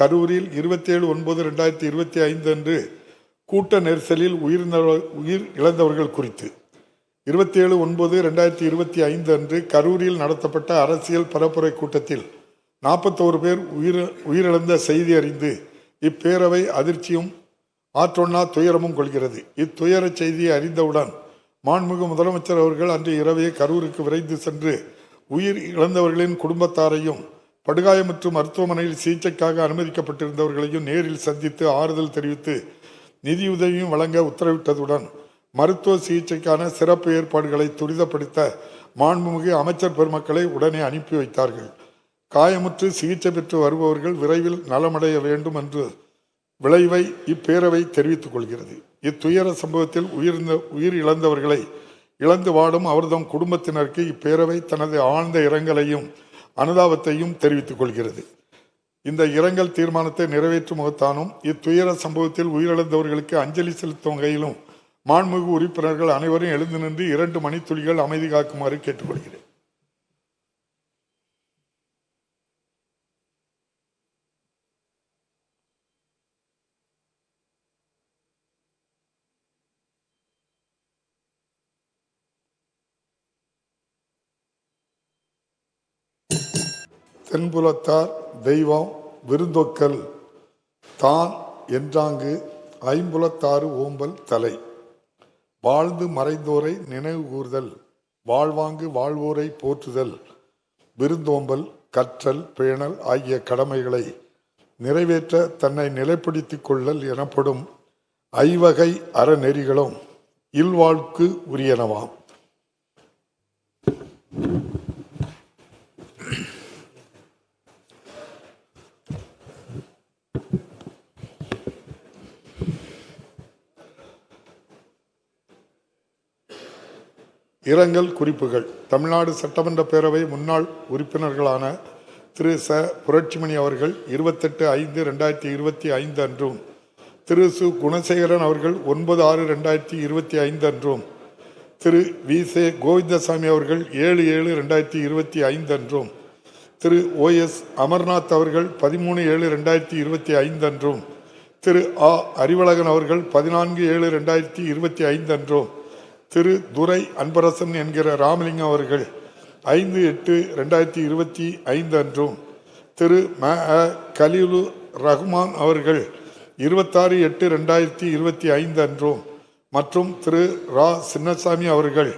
கரூரில் இருபத்தேழு ஒன்பது ரெண்டாயிரத்தி இருபத்தி ஐந்து அன்று கூட்ட நெரிசலில் உயிர்ந்தவர் உயிர் இழந்தவர்கள் குறித்து. இருபத்தேழு ஒன்பது ரெண்டாயிரத்தி இருபத்தி ஐந்து அன்று கரூரில் நடத்தப்பட்ட அரசியல் பரப்புரை கூட்டத்தில் நாற்பத்தோரு பேர் உயிர் உயிரிழந்த செய்தி அறிந்து இப்பேரவை அதிர்ச்சியும் ஆற்றொன்னா துயரமும் கொள்கிறது. இத்துயர செய்தியை அறிந்தவுடன் மாண்புமிகு முதலமைச்சர் அவர்கள் அன்று இரவே கரூருக்கு விரைந்து சென்று உயிர் இழந்தவர்களின் குடும்பத்தாரையும் படுகாயமுற்று மருத்துவமனையில் சிகிச்சைக்காக அனுமதிக்கப்பட்டிருந்தவர்களையும் நேரில் சந்தித்து ஆறுதல் தெரிவித்து நிதியுதவியும் வழங்க உத்தரவிட்டதுடன் மருத்துவ சிகிச்சைக்கான சிறப்பு ஏற்பாடுகளை துரிதப்படுத்த மாண்புமிகு அமைச்சர் பெருமக்களை உடனே அனுப்பி வைத்தார்கள். காயமுற்று சிகிச்சை பெற்று வருபவர்கள் விரைவில் நலமடைய வேண்டும் என்று விளைவை இப்பேரவை தெரிவித்துக் கொள்கிறது. இத்துயர சம்பவத்தில் உயிர்ந்த உயிர் இழந்தவர்களை இழந்து வாடும் அவர்தம் குடும்பத்தினருக்கு இப்பேரவை தனது ஆழ்ந்த இரங்கலையும் அனுதாபத்தையும் தெரிவித்துக் கொள்கிறது. இந்த இரங்கல் தீர்மானத்தை நிறைவேற்றும் முகத்தானும் இத்துயர சம்பவத்தில் உயிரிழந்தவர்களுக்கு அஞ்சலி செலுத்தும் வகையிலும் மாண்புமிகு உறுப்பினர்கள் அனைவரும் எழுந்து நின்று இரண்டு மணித்துளிகள் அமைதி காக்குமாறு கேட்டுக்கொள்கிறேன். தென்புலத்தார் தெய்வம் விருந்தொக்கல். தான் என்றாங்கு ஐம்புலத்தாறு ஓம்பல் தலை. வாழ்ந்து மறைந்தோரை நினைவு கூறுதல் வாழ்வாங்கு வாழ்வோரை போற்றுதல். விருந்தோம்பல் கற்றல் பேணல் ஆகிய கடமைகளை நிறைவேற்ற தன்னை நிலைப்படுத்திக் கொள்ளல் எனப்படும் ஐவகை அறநெறிகளும் இல்வாழ்க்கு உரியனவாம். இரங்கல் குறிப்புகள். தமிழ்நாடு சட்டமன்ற பேரவை முன்னாள் உறுப்பினர்களான திரு. ச. புரட்சிமணி அவர்கள் இருபத்தெட்டு ஐந்து ரெண்டாயிரத்தி இருபத்தி ஐந்து அன்றும் திரு. சு. குணசேகரன் அவர்கள் ஒன்பது ஆறு ரெண்டாயிரத்தி இருபத்தி ஐந்து அன்றும் திரு. வி. சே. கோவிந்தசாமி அவர்கள் ஏழு ஏழு ரெண்டாயிரத்தி இருபத்தி ஐந்து அன்றும் திரு. ஓ. எஸ். அமர்நாத் அவர்கள் பதிமூணு ஏழு ரெண்டாயிரத்தி இருபத்தி ஐந்து அன்றும் திரு. ஆ. அறிவழகன் அவர்கள் பதினான்கு ஏழு ரெண்டாயிரத்தி இருபத்தி ஐந்து அன்றும் திரு துரை அன்பரசன் என்கிற ராமலிங்கம் அவர்கள் ஐந்து எட்டு ரெண்டாயிரத்தி இருபத்தி ஐந்து அன்றும் திரு ம அ கலீலு ரஹ்மான் அவர்கள் இருபத்தாறு எட்டு ரெண்டாயிரத்தி இருபத்தி ஐந்து அன்றும் மற்றும் திரு ரா சின்னசாமி அவர்கள்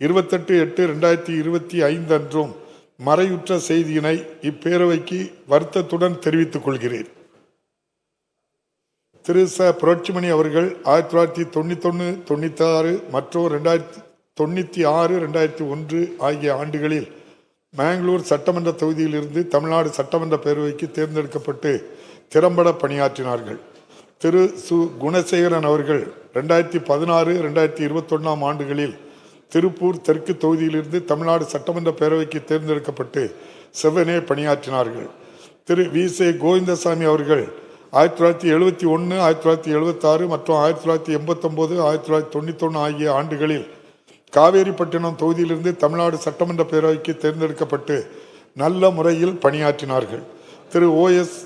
இருபத்தெட்டு எட்டு ரெண்டாயிரத்தி இருபத்தி ஐந்து அன்றும் மறையுற்ற செய்தியினை இப்பேரவைக்கு வருத்தத்துடன் தெரிவித்துக் கொள்கிறேன். திரு ச புரட்சிமணி அவர்கள் ஆயிரத்தி தொள்ளாயிரத்தி தொண்ணூத்தொன்று தொண்ணூத்தாறு மற்றும் ரெண்டாயிரத்தி தொண்ணூற்றி ஆறு ரெண்டாயிரத்தி ஒன்று ஆகிய ஆண்டுகளில் மேங்களூர் சட்டமன்ற தொகுதியிலிருந்து தமிழ்நாடு சட்டமன்ற பேரவைக்கு தேர்ந்தெடுக்கப்பட்டு திறம்பட பணியாற்றினார்கள். திரு. சு. குணசேகரன் அவர்கள் ரெண்டாயிரத்தி பதினாறு ரெண்டாயிரத்தி இருபத்தொன்னாம் ஆண்டுகளில் திருப்பூர் தெற்கு தொகுதியிலிருந்து தமிழ்நாடு சட்டமன்ற பேரவைக்கு தேர்ந்தெடுக்கப்பட்டு செவ்வனே பணியாற்றினார்கள். திரு. வி. சே. கோவிந்தசாமி அவர்கள் ஆயிரத்தி தொள்ளாயிரத்தி எழுபத்தி ஒன்று ஆயிரத்தி தொள்ளாயிரத்தி எழுபத்தாறு மற்றும் ஆயிரத்தி தொள்ளாயிரத்தி எண்பத்தொம்போது ஆயிரத்தி தொள்ளாயிரத்தி தொண்ணூத்தொன்று ஆகிய ஆண்டுகளில் காவேரிப்பட்டினம் தொகுதியிலிருந்து தமிழ்நாடு சட்டமன்ற பேரவைக்கு தேர்ந்தெடுக்கப்பட்டு நல்ல முறையில் பணியாற்றினார்கள். திரு ஓ எஸ்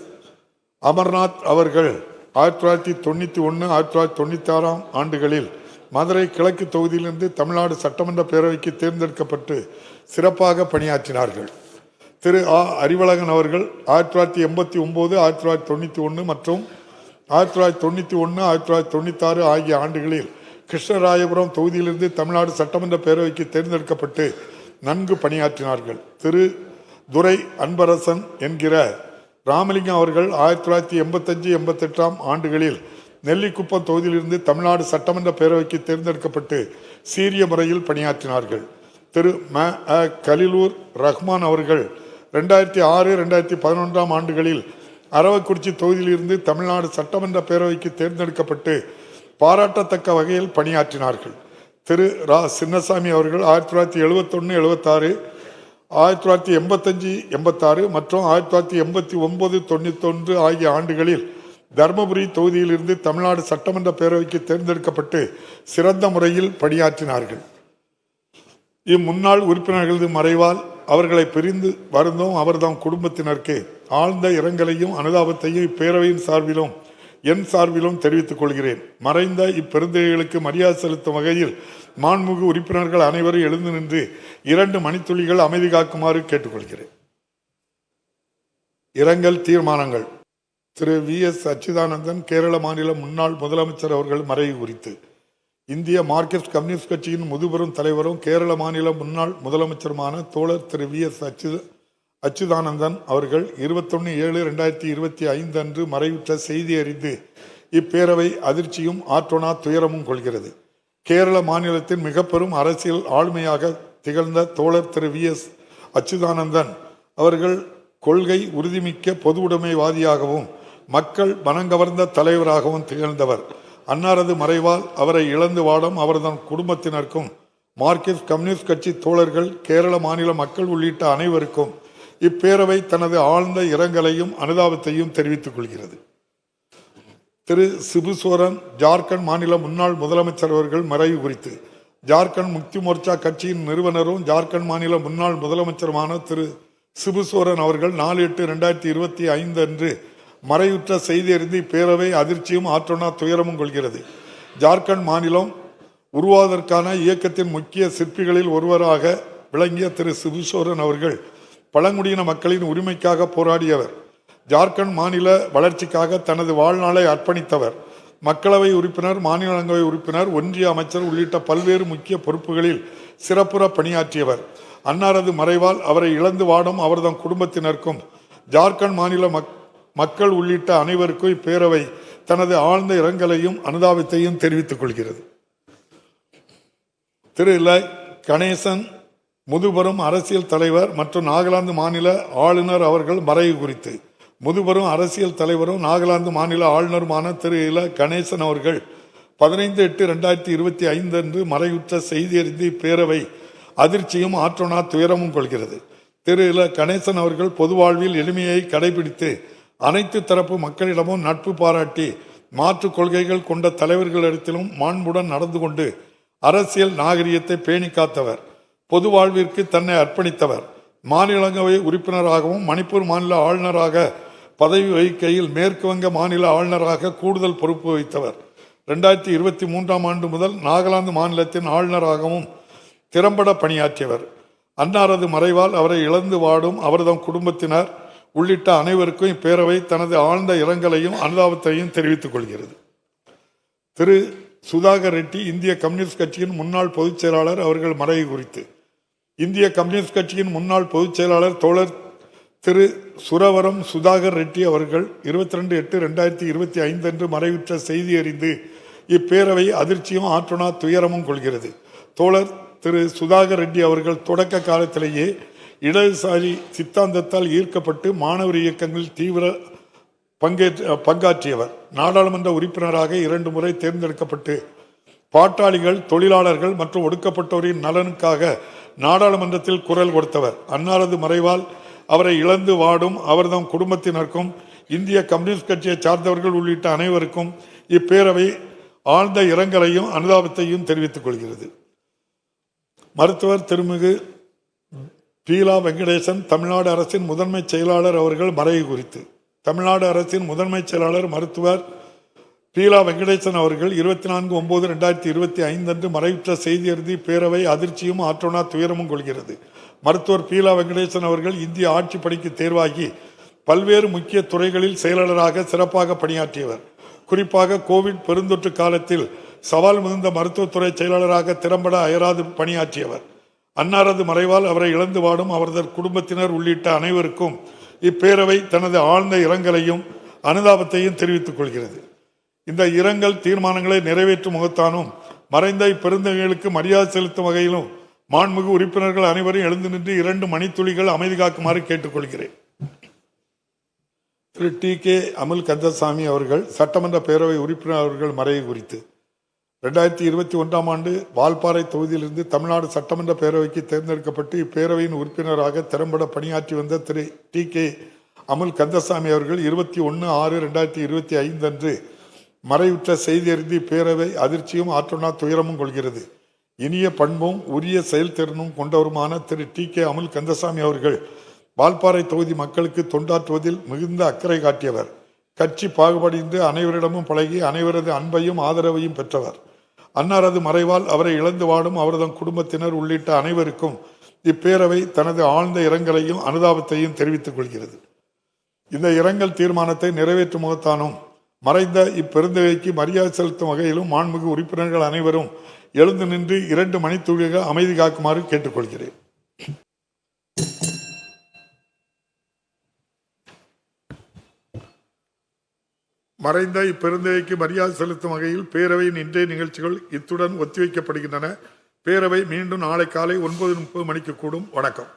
அமர்நாத் அவர்கள் ஆயிரத்தி தொள்ளாயிரத்தி தொண்ணூற்றி ஒன்று ஆயிரத்தி தொள்ளாயிரத்தி தொண்ணூற்றி ஆறாம் ஆண்டுகளில் மதுரை கிழக்கு தொகுதியிலிருந்து தமிழ்நாடு சட்டமன்ற பேரவைக்கு தேர்ந்தெடுக்கப்பட்டு சிறப்பாக பணியாற்றினார்கள். திரு ஆ. அறிவழகன் அவர்கள் ஆயிரத்தி தொள்ளாயிரத்தி எண்பத்தி ஒம்பது ஆயிரத்தி தொள்ளாயிரத்தி தொண்ணூற்றி ஒன்று மற்றும் ஆயிரத்தி தொள்ளாயிரத்தி தொண்ணூற்றி ஒன்று ஆயிரத்தி தொள்ளாயிரத்தி தொண்ணூத்தாறு ஆகிய ஆண்டுகளில் கிருஷ்ணராயபுரம் தொகுதியிலிருந்து தமிழ்நாடு சட்டமன்ற பேரவைக்கு தேர்ந்தெடுக்கப்பட்டு நன்கு பணியாற்றினார்கள். திரு. துரை அன்பரசன் என்கிற ராமலிங்கம் அவர்கள் ஆயிரத்தி தொள்ளாயிரத்தி எண்பத்தஞ்சு எண்பத்தெட்டாம் ஆண்டுகளில் நெல்லிக்குப்பம் தொகுதியிலிருந்து தமிழ்நாடு சட்டமன்ற பேரவைக்கு தேர்ந்தெடுக்கப்பட்டு சீரிய முறையில் பணியாற்றினார்கள். திரு. ம. அ. கலிலூர் ரஹ்மான் அவர்கள் ரெண்டாயிரத்தி ஆறு ரெண்டாயிரத்தி பதினொன்றாம் ஆண்டுகளில் அரவக்குறிச்சி தொகுதியிலிருந்து தமிழ்நாடு சட்டமன்ற பேரவைக்கு தேர்ந்தெடுக்கப்பட்டு பாராட்டத்தக்க வகையில் பணியாற்றினார்கள். திரு. ரா. சின்னசாமி அவர்கள் ஆயிரத்தி தொள்ளாயிரத்தி எழுபத்தொன்று எழுபத்தாறு ஆயிரத்தி தொள்ளாயிரத்தி எண்பத்தஞ்சு எண்பத்தாறு மற்றும் ஆயிரத்தி தொள்ளாயிரத்தி எண்பத்தி ஒன்பது தொண்ணூத்தொன்று ஆகிய ஆண்டுகளில் தருமபுரி தொகுதியிலிருந்து தமிழ்நாடு சட்டமன்ற பேரவைக்கு தேர்ந்தெடுக்கப்பட்டு சிறந்த முறையில் பணியாற்றினார்கள். இம்முன்னாள் உறுப்பினர்களது மறைவால் அவர்களை பிரிந்து வருந்தோம். அவர்தாம் குடும்பத்தினருக்கு ஆழ்ந்த இரங்கலையும் அனுதாபத்தையும் இப்பேரவையின் சார்பிலும் என் சார்பிலும் தெரிவித்துக் கொள்கிறேன். மறைந்த இப்பெருந்தைகளுக்கு மரியாதை செலுத்தும் வகையில் மாண்புமிகு உறுப்பினர்கள் அனைவரும் எழுந்து நின்று இரண்டு மணித்துளிகள் அமைதி காக்குமாறு கேட்டுக்கொள்கிறேன். இரங்கல் தீர்மானங்கள். திரு வி எஸ் அச்சுதானந்தன் கேரள மாநில முன்னாள் முதலமைச்சர் அவர்கள் மறைவு குறித்து. இந்திய மார்க்சிஸ்ட் கம்யூனிஸ்ட் கட்சியின் முதுபெரும் தலைவரும் கேரள மாநில முன்னாள் முதலமைச்சருமான தோழர் திரு வி எஸ் அச்சு அச்சுதானந்தன் அவர்கள் இருபத்தொன்னு ஏழு ரெண்டாயிரத்தி இருபத்தி ஐந்து அன்று மறைவுற்ற செய்தி அறிந்து இப்பேரவை அதிர்ச்சியும் ஆற்றோனா துயரமும் கொள்கிறது. கேரள மாநிலத்தின் மிக பெரும் அரசியல் ஆளுமையாக திகழ்ந்த தோழர் திரு வி எஸ் அச்சுதானந்தன் அவர்கள் கொள்கை உறுதிமிக்க பொது உடைமைவாதியாகவும் மக்கள் மனங்கவர்ந்த தலைவராகவும் திகழ்ந்தவர். அன்னாரது மறைவால் அவரை இழந்து வாடும் அவரது குடும்பத்தினருக்கும் மார்க்சிஸ்ட் கம்யூனிஸ்ட் கட்சி தோழர்கள் கேரள மாநில மக்கள் உள்ளிட்ட அனைவருக்கும் இப்பேரவை தனது ஆழ்ந்த இரங்கலையும் அனுதாபத்தையும் தெரிவித்துக் கொள்கிறது. திரு. சிபுசோரன் ஜார்க்கண்ட் மாநில முன்னாள் முதலமைச்சர் அவர்கள் மறைவு குறித்து ஜார்க்கண்ட் முக்தி மோர்ச்சா கட்சியின் நிறுவனரும் ஜார்க்கண்ட் மாநில முன்னாள் முதலமைச்சருமான திரு. சிபுசோரன் அவர்கள் நாலு எட்டு ரெண்டாயிரத்தி இருபத்தி ஐந்து அன்று மறையுற்ற செய்தி அறிந்து இப்பேரவை அதிர்ச்சியும் ஆற்றோனா துயரமும் கொள்கிறது. ஜார்க்கண்ட் மாநிலம் உருவாவதற்கான இயக்கத்தின் முக்கிய சிற்பிகளில் ஒருவராக விளங்கிய திரு. சிபுசோரன் அவர்கள் பழங்குடியின மக்களின் உரிமைக்காக போராடியவர். ஜார்க்கண்ட் மாநில வளர்ச்சிக்காக தனது வாழ்நாளை அர்ப்பணித்தவர். மக்களவை உறுப்பினர் மாநிலங்களவை உறுப்பினர் ஒன்றிய அமைச்சர் உள்ளிட்ட பல்வேறு முக்கிய பொறுப்புகளில் சிறப்புற பணியாற்றியவர். அன்னாரது மறைவால் அவரை இழந்து வாடும் அவர்தம் குடும்பத்தினருக்கும் ஜார்க்கண்ட் மாநில மக் மக்கள் உள்ளிட்ட அனைவருக்கும் இப்பேரவை தனது ஆழ்ந்த இரங்கலையும் அனுதாபத்தையும் தெரிவித்துக் கொள்கிறது. திரு ல. கணேசன் முதுபெரும் அரசியல் தலைவர் மற்றும் நாகாலாந்து மாநில ஆளுநர் அவர்கள் மறைவு குறித்து முதுபெரும் அரசியல் தலைவரும் நாகாலாந்து மாநில ஆளுநருமான திரு இல கணேசன் அவர்கள் பதினைந்து எட்டு ரெண்டாயிரத்தி இருபத்தி ஐந்து அன்று மறைவுற்ற செய்தி அறிந்து இப்பேரவை அதிர்ச்சியும் ஆற்றோனா துயரமும் கொள்கிறது. திரு இல கணேசன் அவர்கள் பொது வாழ்வில் எளிமையை கடைபிடித்து அனைத்து தரப்பு மக்களிடமும் நட்பு பாராட்டி மாற்று கொள்கைகள் கொண்ட தலைவர்களிடத்திலும் மாண்புடன் நடந்து கொண்டு அரசியல் நாகரிகத்தை பேணி காத்தவர் பொது வாழ்விற்கு தன்னை அர்ப்பணித்தவர் மாநிலங்களவை உறுப்பினராகவும் மணிப்பூர் மாநில ஆளுநராக பதவி வகிக்கையில் மேற்கு வங்க மாநில ஆளுநராக கூடுதல் பொறுப்பு வகித்தவர். ரெண்டாயிரத்தி இருபத்தி மூன்றாம் ஆண்டு முதல் நாகாலாந்து மாநிலத்தின் ஆளுநராகவும் திறம்பட பணியாற்றியவர். அன்னாரது மறைவால் அவரை இழந்து வாடும் அவரது குடும்பத்தினர் உள்ளிட்ட அனைவருக்கும் இப்பேரவை தனது ஆழ்ந்த இரங்கலையும் அனுதாபத்தையும் தெரிவித்துக் கொள்கிறது. திரு. சுதாகர் ரெட்டி இந்திய கம்யூனிஸ்ட் கட்சியின் முன்னாள் பொதுச் செயலாளர் அவர்கள் மறைவு குறித்து. இந்திய கம்யூனிஸ்ட் கட்சியின் முன்னாள் பொதுச் செயலாளர் தோழர் திரு. சுரவரம் சுதாகர் ரெட்டி அவர்கள் இருபத்தி ரெண்டு எட்டு ரெண்டாயிரத்தி இருபத்தி ஐந்து அன்று மறைவுற்ற செய்தி அறிந்து இப்பேரவை அதிர்ச்சியும் ஆற்றுணா துயரமும் கொள்கிறது. தோழர் திரு. சுதாகர் ரெட்டி அவர்கள் தொடக்க காலத்திலேயே இடதுசாரி சித்தாந்தத்தால் ஈர்க்கப்பட்டு மாணவர் இயக்கங்களில் தீவிர பங்கேற்ற பங்காற்றியவர். நாடாளுமன்ற உறுப்பினராக இரண்டு முறை தேர்ந்தெடுக்கப்பட்டு பாட்டாளிகள் தொழிலாளர்கள் மற்றும் ஒடுக்கப்பட்டோரின் நலனுக்காக நாடாளுமன்றத்தில் குரல் கொடுத்தவர். அன்னாரது மறைவால் அவரை இழந்து வாடும் அவர்தம் குடும்பத்தினருக்கும் இந்திய கம்யூனிஸ்ட் கட்சியை சார்ந்தவர்கள் உள்ளிட்ட அனைவருக்கும் இப்பேரவை ஆழ்ந்த இரங்கலையும் அனுதாபத்தையும் தெரிவித்துக் கொள்கிறது. மருத்துவர் திருமிகு பீலா வெங்கடேசன் தமிழ்நாடு அரசின் முதன்மை செயலாளர் அவர்கள் மறைவு குறித்து. தமிழ்நாடு அரசின் முதன்மை செயலாளர் மருத்துவர் பீலா வெங்கடேசன் அவர்கள் இருபத்தி நான்கு ஒன்பது ரெண்டாயிரத்தி இருபத்தி ஐந்து அன்று மறைவுற்ற செய்தி அறிந்து பேரவை அதிர்ச்சியும் ஆற்றோனா துயரமும் கொள்கிறது. மருத்துவர் பீலா வெங்கடேசன் அவர்கள் இந்திய ஆட்சி பணிக்கு தேர்வாகி பல்வேறு முக்கிய துறைகளில் செயலாளராக சிறப்பாக பணியாற்றியவர். குறிப்பாக கோவிட் பெருந்தொற்று காலத்தில் சவால் மிகுந்த மருத்துவத்துறை செயலாளராக திறம்பட அயராது பணியாற்றியவர். அன்னாரது மறைவால் அவரை இழந்து வாடும் அவரது குடும்பத்தினர் உள்ளிட்ட அனைவருக்கும் இப்பேரவை தனது ஆழ்ந்த இரங்கலையும் அனுதாபத்தையும் தெரிவித்துக் கொள்கிறது. இந்த இரங்கல் தீர்மானங்களை நிறைவேற்றும் முகத்தானும் மறைந்த இப்பெருந்தகைகளுக்கு மரியாதை செலுத்தும் வகையிலும் மாண்புமிகு உறுப்பினர்கள் அனைவரும் எழுந்து நின்று இரண்டு மணித்துளிகள் அமைதி காக்குமாறு கேட்டுக்கொள்கிறேன். திரு டி கே அமுல் கந்தசாமி அவர்கள் சட்டமன்ற பேரவை உறுப்பினர் அவர்கள் மறைவு குறித்து ரெண்டாயிரத்தி இருபத்தி ஒன்றாம் ஆண்டு வால்பாறை தொகுதியிலிருந்து தமிழ்நாடு சட்டமன்ற பேரவைக்கு தேர்ந்தெடுக்கப்பட்டு இப்பேரவையின் உறுப்பினராக திறம்பட பணியாற்றி வந்த திரு டி கே அமுல் கந்தசாமி அவர்கள் இருபத்தி ஒன்று ஆறு ரெண்டாயிரத்தி இருபத்தி ஐந்து அன்று மறைவுற்ற செய்தி அறிந்து இப்பேரவை அதிர்ச்சியும் ஆற்றொன்னா துயரமும் கொள்கிறது. இனிய பண்பும் உரிய செயல்திறனும் கொண்டவருமான திரு டி கே அமுல் கந்தசாமி அவர்கள் வால்பாறை தொகுதி மக்களுக்கு தொண்டாற்றுவதில் மிகுந்த அக்கறை காட்டியவர். கட்சி பாகுபடிந்து அனைவரிடமும் பழகி அனைவரது அன்பையும் ஆதரவையும் பெற்றவர். அன்னாரது மறைவால் அவரை இழந்து வாடும் அவரது குடும்பத்தினர் உள்ளிட்ட அனைவருக்கும் இப்பேரவை தனது ஆழ்ந்த இரங்கலையும் அனுதாபத்தையும் தெரிவித்துக் கொள்கிறது. இந்த இரங்கல் தீர்மானத்தை நிறைவேற்றும் முகத்தானும். மறைந்த இப்பெருந்தகைக்கு மரியாதை செலுத்தும் வகையிலும் மாண்புமிகு உறுப்பினர்கள் அனைவரும் எழுந்து நின்று இரண்டு மணித்துளிகள் அமைதி காக்குமாறு கேட்டுக்கொள்கிறேன். மறைந்த இப்பெருந்தகைக்கு மரியாதை செலுத்தும் வகையில் பேரவையின் இன்றைய நிகழ்ச்சிகள் இத்துடன் ஒத்திவைக்கப்படுகின்றன. பேரவை மீண்டும் நாளை காலை ஒன்பது முப்பது மணிக்கு கூடும். வணக்கம்.